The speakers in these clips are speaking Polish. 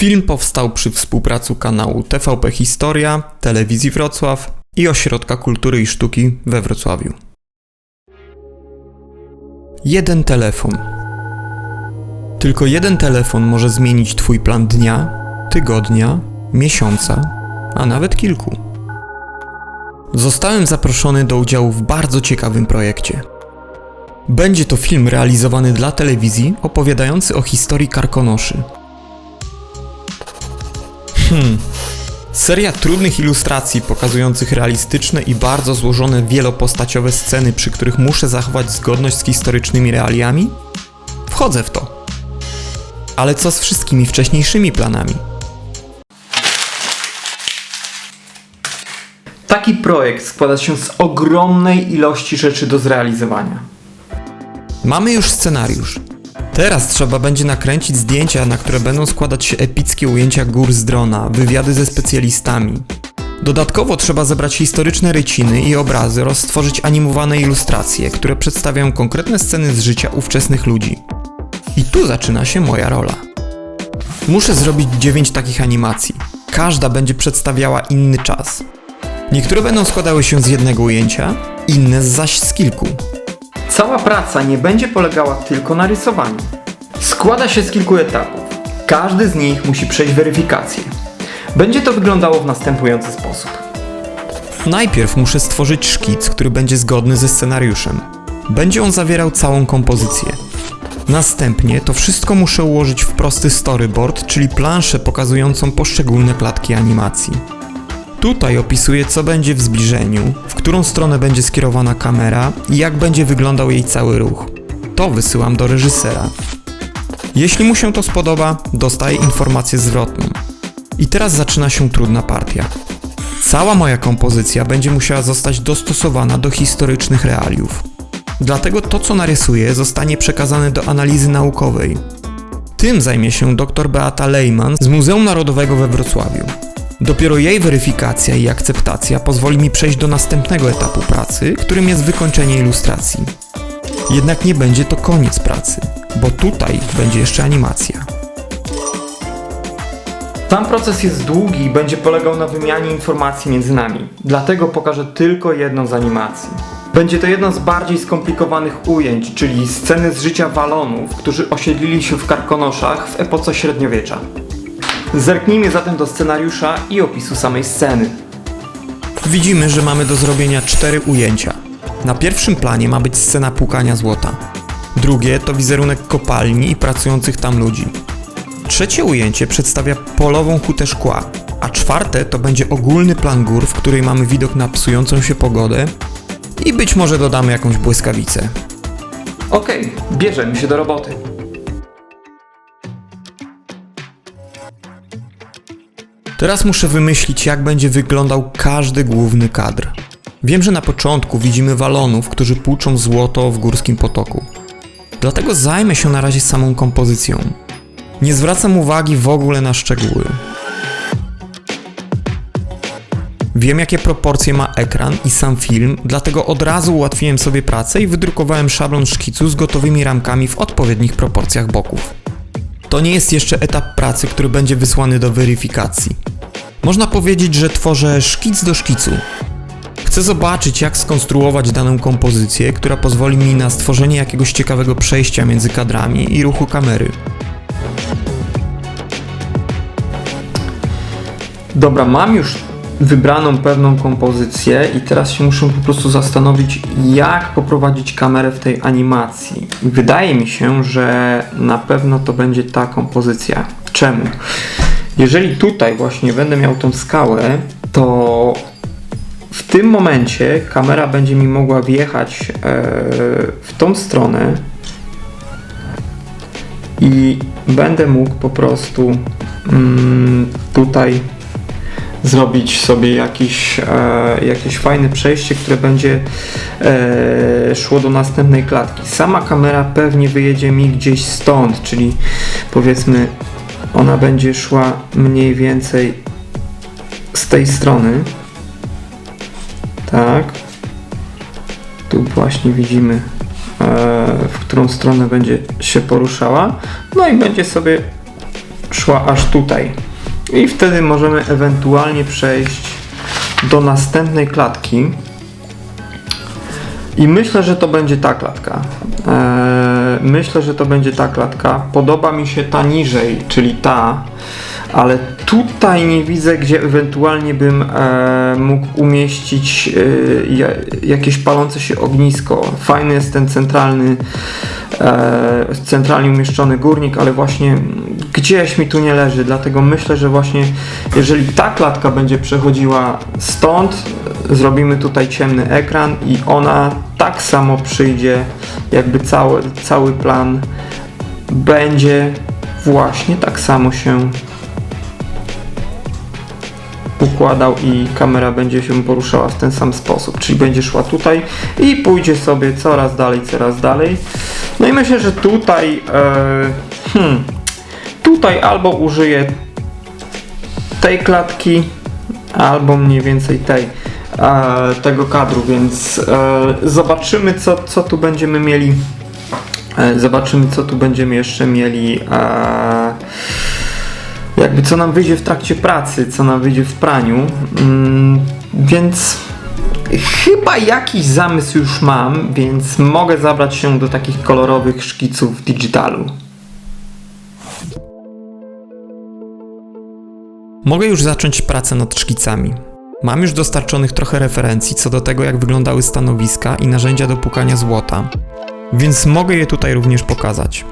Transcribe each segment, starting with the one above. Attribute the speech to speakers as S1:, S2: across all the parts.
S1: Film powstał przy współpracy kanału TVP Historia, Telewizji Wrocław i Ośrodka Kultury i Sztuki we Wrocławiu. Jeden telefon. Tylko jeden telefon może zmienić Twój plan dnia, tygodnia, miesiąca, a nawet kilku. Zostałem zaproszony do udziału w bardzo ciekawym projekcie. Będzie to film realizowany dla telewizji opowiadający o historii Karkonoszy. Hmm. Seria trudnych ilustracji pokazujących realistyczne i bardzo złożone wielopostaciowe sceny, przy których muszę zachować zgodność z historycznymi realiami? Wchodzę w to. Ale co z wszystkimi wcześniejszymi planami? Taki projekt składa się z ogromnej ilości rzeczy do zrealizowania. Mamy już scenariusz. Teraz trzeba będzie nakręcić zdjęcia, na które będą składać się epickie ujęcia gór z drona, wywiady ze specjalistami. Dodatkowo trzeba zebrać historyczne ryciny i obrazy oraz stworzyć animowane ilustracje, które przedstawiają konkretne sceny z życia ówczesnych ludzi. I tu zaczyna się moja rola. Muszę zrobić 9 takich animacji. Każda będzie przedstawiała inny czas. Niektóre będą składały się z jednego ujęcia, inne zaś z kilku. Cała praca nie będzie polegała tylko na rysowaniu. Składa się z kilku etapów. Każdy z nich musi przejść weryfikację. Będzie to wyglądało w następujący sposób. Najpierw muszę stworzyć szkic, który będzie zgodny ze scenariuszem. Będzie on zawierał całą kompozycję. Następnie to wszystko muszę ułożyć w prosty storyboard, czyli planszę pokazującą poszczególne klatki animacji. Tutaj opisuję, co będzie w zbliżeniu, w którą stronę będzie skierowana kamera i jak będzie wyglądał jej cały ruch. To wysyłam do reżysera. Jeśli mu się to spodoba, dostaję informację zwrotną. I teraz zaczyna się trudna partia. Cała moja kompozycja będzie musiała zostać dostosowana do historycznych realiów. Dlatego to, co narysuję, zostanie przekazane do analizy naukowej. Tym zajmie się dr Beata Lejman z Muzeum Narodowego we Wrocławiu. Dopiero jej weryfikacja i akceptacja pozwoli mi przejść do następnego etapu pracy, którym jest wykończenie ilustracji. Jednak nie będzie to koniec pracy, bo tutaj będzie jeszcze animacja. Sam proces jest długi i będzie polegał na wymianie informacji między nami, dlatego pokażę tylko jedną z animacji. Będzie to jedno z bardziej skomplikowanych ujęć, czyli sceny z życia Walonów, którzy osiedlili się w Karkonoszach w epoce średniowiecza. Zerknijmy zatem do scenariusza i opisu samej sceny. Widzimy, że mamy do zrobienia cztery ujęcia. Na pierwszym planie ma być scena płukania złota. Drugie to wizerunek kopalni i pracujących tam ludzi. Trzecie ujęcie przedstawia polową hutę szkła, a czwarte to będzie ogólny plan gór, w której mamy widok na psującą się pogodę i być może dodamy jakąś błyskawicę. Okej, bierzemy się do roboty. Teraz muszę wymyślić, jak będzie wyglądał każdy główny kadr. Wiem, że na początku widzimy walonów, którzy płuczą złoto w górskim potoku. Dlatego zajmę się na razie samą kompozycją. Nie zwracam uwagi w ogóle na szczegóły. Wiem, jakie proporcje ma ekran i sam film, dlatego od razu ułatwiłem sobie pracę i wydrukowałem szablon szkicu z gotowymi ramkami w odpowiednich proporcjach boków. To nie jest jeszcze etap pracy, który będzie wysłany do weryfikacji. Można powiedzieć, że tworzę szkic do szkicu. Chcę zobaczyć, jak skonstruować daną kompozycję, która pozwoli mi na stworzenie jakiegoś ciekawego przejścia między kadrami i ruchu kamery. Dobra, mam już wybraną pewną kompozycję i teraz się muszę po prostu zastanowić, jak poprowadzić kamerę w tej animacji. Wydaje mi się, że na pewno to będzie ta kompozycja. Czemu? Jeżeli tutaj właśnie będę miał tą skałę, to w tym momencie kamera będzie mi mogła wjechać e, w tą stronę i będę mógł po prostu mm, tutaj zrobić sobie jakiś, e, jakieś fajne przejście, które będzie e, szło do następnej klatki. Sama kamera pewnie wyjedzie mi gdzieś stąd, czyli powiedzmy ona będzie szła mniej więcej z tej strony. Tak. Tu właśnie widzimy, e, w którą stronę będzie się poruszała. No i będzie sobie szła szła aż tutaj. I wtedy możemy ewentualnie przejść do następnej klatki. I myślę, że to będzie ta klatka. Eee, myślę, że to będzie ta klatka. Podoba mi się ta niżej, czyli ta, ale tutaj nie widzę, gdzie ewentualnie bym e, mógł umieścić e, ja, jakieś palące się ognisko. Fajny jest ten centralny, e, centralnie umieszczony górnik, ale właśnie gdzieś mi tu nie leży, dlatego myślę, że właśnie jeżeli ta klatka będzie przechodziła stąd, zrobimy tutaj ciemny ekran i ona tak samo przyjdzie, jakby cały, cały plan będzie właśnie tak samo się układał i kamera będzie się poruszała w ten sam sposób, czyli będzie szła tutaj i pójdzie sobie coraz dalej, coraz dalej. No i myślę, że tutaj e, hmm, tutaj albo użyję tej klatki, albo mniej więcej tej e, tego kadru, więc e, zobaczymy co, co tu będziemy mieli e, zobaczymy co tu będziemy jeszcze mieli e, jakby co nam wyjdzie w trakcie pracy, co nam wyjdzie w praniu, mm, więc chyba jakiś zamysł już mam, więc mogę zabrać się do takich kolorowych szkiców digitalu.
S2: Mogę już zacząć pracę nad szkicami. Mam już dostarczonych trochę referencji co do tego, jak wyglądały stanowiska i narzędzia do pukania złota, więc mogę je tutaj również pokazać.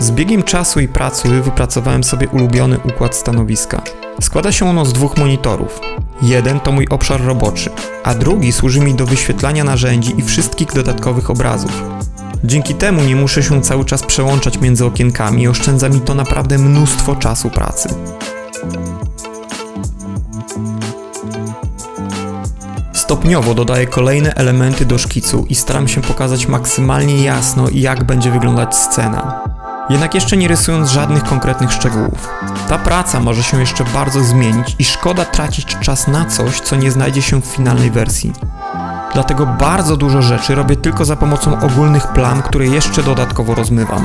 S2: Z biegiem czasu i pracy wypracowałem sobie ulubiony układ stanowiska. Składa się ono z dwóch monitorów. Jeden to mój obszar roboczy, a drugi służy mi do wyświetlania narzędzi i wszystkich dodatkowych obrazów. Dzięki temu nie muszę się cały czas przełączać między okienkami i oszczędza mi to naprawdę mnóstwo czasu pracy. Stopniowo dodaję kolejne elementy do szkicu i staram się pokazać maksymalnie jasno, jak będzie wyglądać scena. Jednak jeszcze nie rysując żadnych konkretnych szczegółów. Ta praca może się jeszcze bardzo zmienić i szkoda tracić czas na coś, co nie znajdzie się w finalnej wersji. Dlatego bardzo dużo rzeczy robię tylko za pomocą ogólnych plan, które jeszcze dodatkowo rozmywam.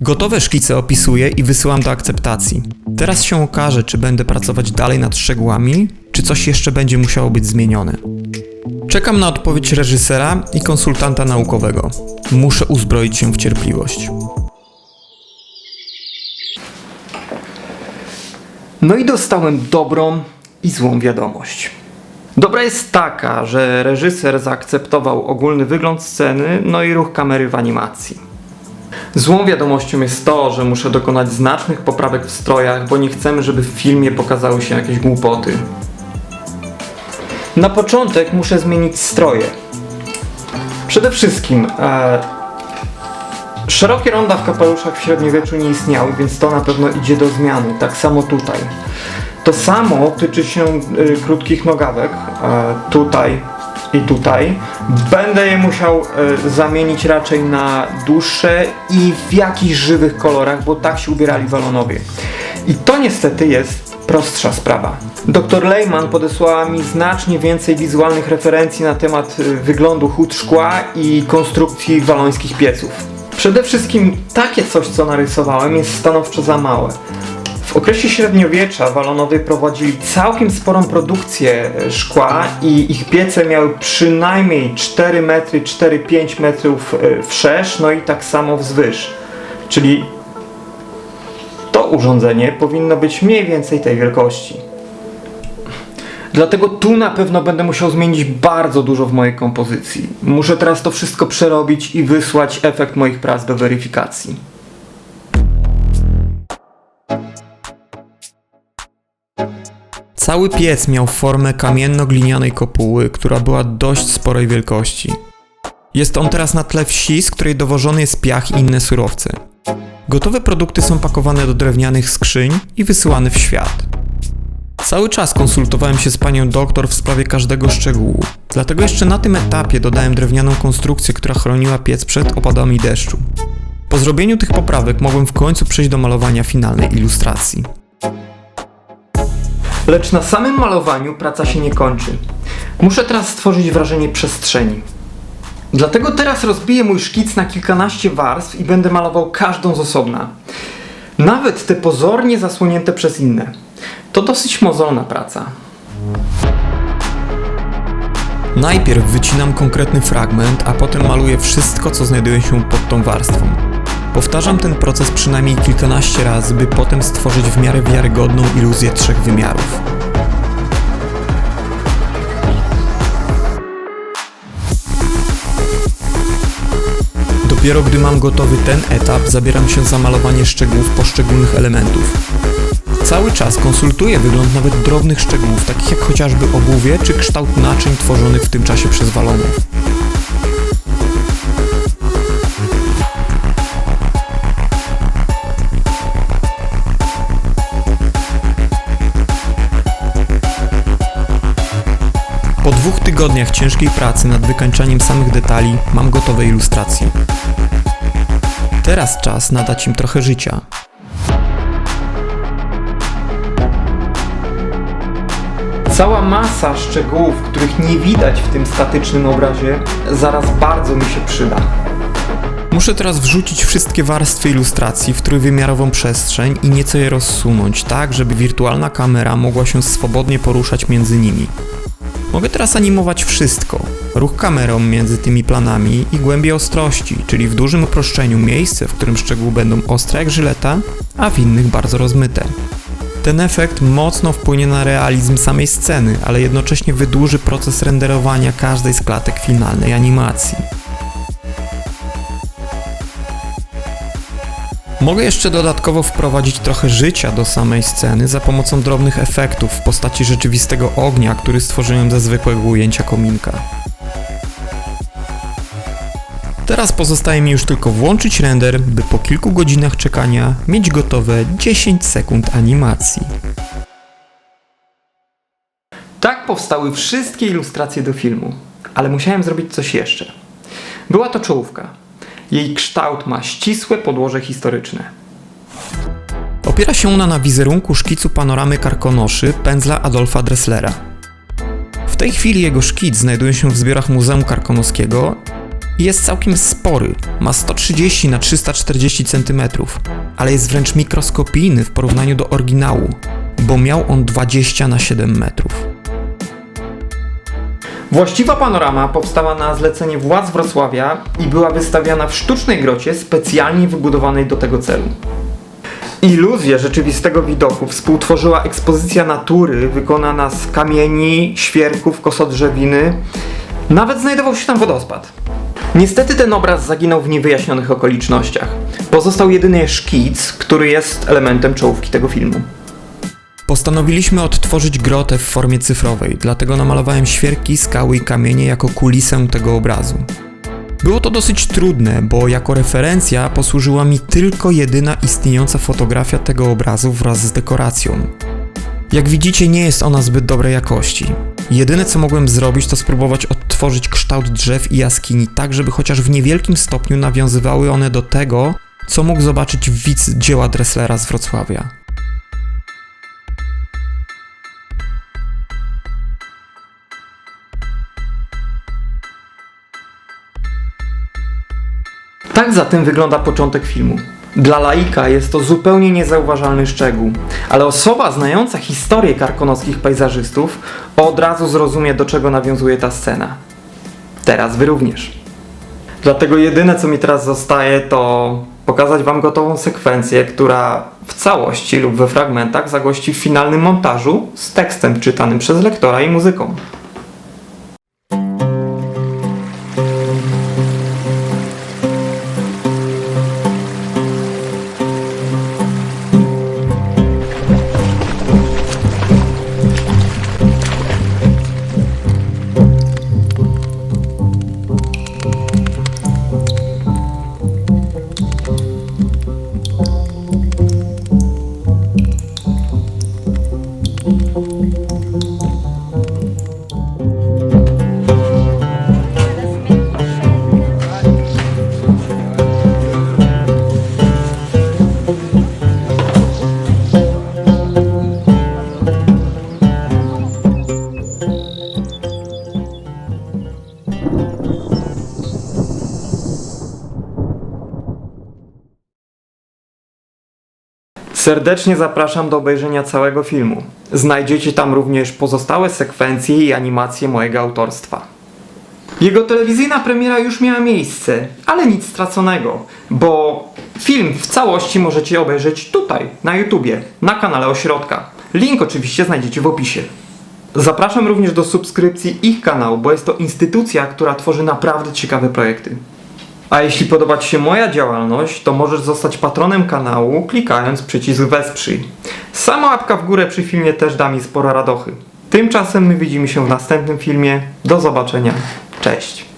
S2: Gotowe szkice opisuję i wysyłam do akceptacji. Teraz się okaże, czy będę pracować dalej nad szczegółami, czy coś jeszcze będzie musiało być zmienione. Czekam na odpowiedź reżysera i konsultanta naukowego. Muszę uzbroić się w cierpliwość.
S1: No i dostałem dobrą i złą wiadomość. Dobra jest taka, że reżyser zaakceptował ogólny wygląd sceny, no i ruch kamery w animacji. Złą wiadomością jest to, że muszę dokonać znacznych poprawek w strojach, bo nie chcemy, żeby w filmie pokazały się jakieś głupoty. Na początek muszę zmienić stroje. Przede wszystkim e, szerokie ronda w kapeluszach w średniowieczu nie istniały, więc to na pewno idzie do zmiany. Tak samo tutaj. To samo tyczy się y, krótkich nogawek. E, tutaj i tutaj. Będę je musiał e, zamienić raczej na dłuższe i w jakichś żywych kolorach, bo tak się ubierali walonowie. I to niestety jest prostsza sprawa. Dr Lehman podesłała mi znacznie więcej wizualnych referencji na temat y, wyglądu hut szkła i konstrukcji walońskich pieców. Przede wszystkim takie coś, co narysowałem, jest stanowczo za małe. W okresie średniowiecza walonowie prowadzili całkiem sporą produkcję e, szkła i ich piece miały przynajmniej 4 metry, 4-5 metrów e, wszerz, no i tak samo wzwyż. Czyli to urządzenie powinno być mniej więcej tej wielkości. Dlatego tu na pewno będę musiał zmienić bardzo dużo w mojej kompozycji. Muszę teraz to wszystko przerobić i wysłać efekt moich prac do weryfikacji.
S2: Cały piec miał formę kamienno-glinianej kopuły, która była dość sporej wielkości. Jest on teraz na tle wsi, z której dowożony jest piach i inne surowce. Gotowe produkty są pakowane do drewnianych skrzyń i wysyłane w świat. Cały czas konsultowałem się z panią doktor w sprawie każdego szczegółu, dlatego jeszcze na tym etapie dodałem drewnianą konstrukcję, która chroniła piec przed opadami deszczu. Po zrobieniu tych poprawek mogłem w końcu przejść do malowania finalnej ilustracji.
S1: Lecz na samym malowaniu praca się nie kończy. Muszę teraz stworzyć wrażenie przestrzeni. Dlatego teraz rozbiję mój szkic na kilkanaście warstw i będę malował każdą z osobna. Nawet te pozornie zasłonięte przez inne. To dosyć mozolna praca.
S2: Najpierw wycinam konkretny fragment, a potem maluję wszystko, co znajduje się pod tą warstwą. Powtarzam ten proces przynajmniej kilkanaście razy, by potem stworzyć w miarę wiarygodną iluzję trzech wymiarów. Dopiero gdy mam gotowy ten etap, zabieram się za malowanie szczegółów poszczególnych elementów. Cały czas konsultuję wygląd nawet drobnych szczegółów, takich jak chociażby obuwie czy kształt naczyń tworzonych w tym czasie przez walonów. Tygodniach ciężkiej pracy nad wykańczaniem samych detali mam gotowe ilustracje. Teraz czas nadać im trochę życia.
S1: Cała masa szczegółów, których nie widać w tym statycznym obrazie, zaraz bardzo mi się przyda.
S2: Muszę teraz wrzucić wszystkie warstwy ilustracji w trójwymiarową przestrzeń i nieco je rozsunąć, tak żeby wirtualna kamera mogła się swobodnie poruszać między nimi. Mogę teraz animować wszystko. Ruch kamerą między tymi planami i głębię ostrości, czyli w dużym uproszczeniu miejsce, w którym szczegóły będą ostre jak żyleta, a w innych bardzo rozmyte. Ten efekt mocno wpłynie na realizm samej sceny, ale jednocześnie wydłuży proces renderowania każdej z klatek finalnej animacji. Mogę jeszcze dodatkowo wprowadzić trochę życia do samej sceny za pomocą drobnych efektów w postaci rzeczywistego ognia, który stworzyłem ze zwykłego ujęcia kominka. Teraz pozostaje mi już tylko włączyć render, by po kilku godzinach czekania mieć gotowe 10 sekund animacji.
S1: Tak powstały wszystkie ilustracje do filmu, ale musiałem zrobić coś jeszcze. Była to czołówka. Jej kształt ma ścisłe podłoże historyczne.
S2: Opiera się ona na wizerunku szkicu panoramy karkonoszy pędzla Adolfa Dresslera. W tej chwili jego szkic znajduje się w zbiorach Muzeum Karkonoskiego i jest całkiem spory. Ma 130 na 340 cm, ale jest wręcz mikroskopijny w porównaniu do oryginału, bo miał on 20 na 7 metrów.
S1: Właściwa panorama powstała na zlecenie władz Wrocławia i była wystawiana w sztucznej grocie specjalnie wybudowanej do tego celu. Iluzję rzeczywistego widoku współtworzyła ekspozycja natury wykonana z kamieni, świerków, kosodrzewiny. Nawet znajdował się tam wodospad. Niestety ten obraz zaginął w niewyjaśnionych okolicznościach. Pozostał jedynie szkic, który jest elementem czołówki tego filmu.
S2: Postanowiliśmy odtworzyć grotę w formie cyfrowej, dlatego namalowałem świerki, skały i kamienie jako kulisę tego obrazu. Było to dosyć trudne, bo jako referencja posłużyła mi tylko jedyna istniejąca fotografia tego obrazu wraz z dekoracją. Jak widzicie, nie jest ona zbyt dobrej jakości. Jedyne co mogłem zrobić, to spróbować odtworzyć kształt drzew i jaskini, tak żeby chociaż w niewielkim stopniu nawiązywały one do tego, co mógł zobaczyć widz dzieła Dresslera z Wrocławia.
S1: Tak zatem wygląda początek filmu. Dla laika jest to zupełnie niezauważalny szczegół, ale osoba znająca historię karkonoskich pejzażystów od razu zrozumie, do czego nawiązuje ta scena. Teraz wy również. Dlatego jedyne, co mi teraz zostaje, to pokazać wam gotową sekwencję, która w całości lub we fragmentach zagości w finalnym montażu z tekstem czytanym przez lektora i muzyką. Serdecznie zapraszam do obejrzenia całego filmu. Znajdziecie tam również pozostałe sekwencje i animacje mojego autorstwa. Jego telewizyjna premiera już miała miejsce, ale nic straconego, bo film w całości możecie obejrzeć tutaj, na YouTubie, na kanale Ośrodka. Link oczywiście znajdziecie w opisie. Zapraszam również do subskrypcji ich kanału, bo jest to instytucja, która tworzy naprawdę ciekawe projekty. A jeśli podoba Ci się moja działalność, to możesz zostać patronem kanału klikając przycisk Wesprzyj. Sama łapka w górę przy filmie też da mi sporo radochy. Tymczasem my widzimy się w następnym filmie. Do zobaczenia. Cześć.